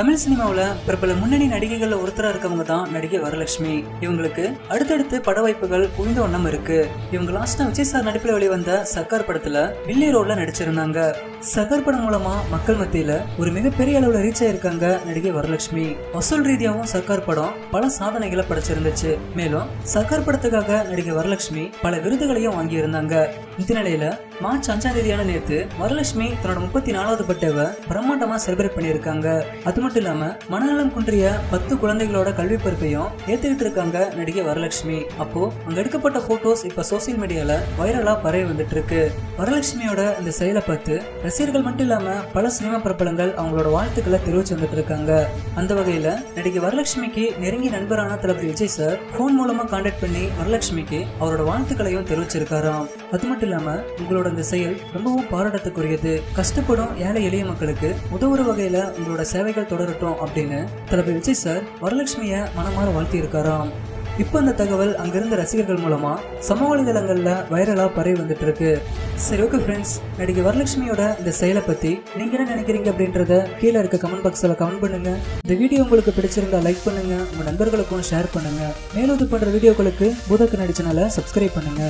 தமிழ் சினிமாவில் பிரபல முன்னணி நடிகைகளில் ஒருத்தராக இருக்கவங்க தான் நடிகை வரலட்சுமி. இவங்களுக்கு அடுத்தடுத்து பட வாய்ப்புகள் குவிந்த வண்ணம் இருக்கு. இவங்க லாஸ்டா விஜய் சார் நடிப்பில் வெளிவந்த சர்க்கார் படத்துல வில்லி ரோல்ல நடிச்சிருந்தாங்க. சகர் படம் மூலமா மக்கள் மத்தியில ஒரு மிகப்பெரிய அளவுல ரீச் ஆயிருக்காங்க நடிகை வரலட்சுமி. வசூல் ரீதியாவும் சர்க்கார் படம் பல சாதனைகளை படைச்சிருந்துச்சு. மேலும் சர்க்கார் படத்துக்காக நடிகை வரலட்சுமி பல விருதுகளையும் வாங்கியிருந்தாங்க. இந்த நிலையில மார்ச் அஞ்சாம் தேதியான நேத்து வரலட்சுமி தன்னோட முப்பத்தி நாலாவது பட்டவை பிரம்மாண்டமா செலிப்ரேட் பண்ணியிருக்காங்க. அது மட்டும் இல்லாம மனநலம் குன்றிய பத்து குழந்தைகளோட கல்வி பொறுப்பையும் ஏத்துக்கிட்டு இருக்காங்க நடிகை வரலட்சுமி. அப்போ அங்க எடுக்கப்பட்ட போட்டோஸ் இப்ப சோசியல் மீடியால வைரலா பரவி வந்துட்டு இருக்கு. வரலட்சுமியோட இந்த செயலை பார்த்து ரசிகர்கள் மட்டும் இல்லாம பல சினிமா பிரபலங்கள் அவங்களோட வாழ்த்துக்களை தெரிவிச்சு வந்துட்டு இருக்காங்க. அந்த வகையில நடிகை வரலட்சுமிக்கு நெருங்கிய நண்பரான தளபதி விஜய் சார் போன் மூலமா கான்டாக்ட் பண்ணி வரலட்சுமிக்கு அவரோட வாழ்த்துக்களையும் தெரிவிச்சிருக்காராம். அது மட்டும் இல்லாம உங்களோட இந்த செயல் ரொம்பவும் பாராட்டத்துக்குரியது. கஷ்டப்படும் ஏழை எளிய மக்களுக்கு உதவுற வகையில உங்களோட சேவைகள் தொடரட்டும் அப்படின்னு தளபதி விஜய் சார் வரலட்சுமிய மனமாற வாழ்த்தி இருக்காராம் இப்போ அந்த தகவல் அங்கிருந்த ரசிகர்கள் மூலமா சமூக வலைதளங்களில் வைரலா பரவி வந்துட்டு இருக்கு சரி ஓகே ஃப்ரெண்ட்ஸ் நடிகை வரலட்சுமியோட இந்த செயலை பத்தி நீங்க என்ன நினைக்கிறீங்க அப்படின்றத கீழே இருக்க கமெண்ட் பாக்ஸ்ல கமெண்ட் பண்ணுங்க. இந்த வீடியோ உங்களுக்கு பிடிச்சிருந்தா லைக் பண்ணுங்க. உங்க நண்பர்களுக்கும் ஷேர் பண்ணுங்க. மேலும் இது பண்ற வீடியோக்களுக்கு பூதக்கு நடிச்சனால சப்ஸ்கிரைப் பண்ணுங்க.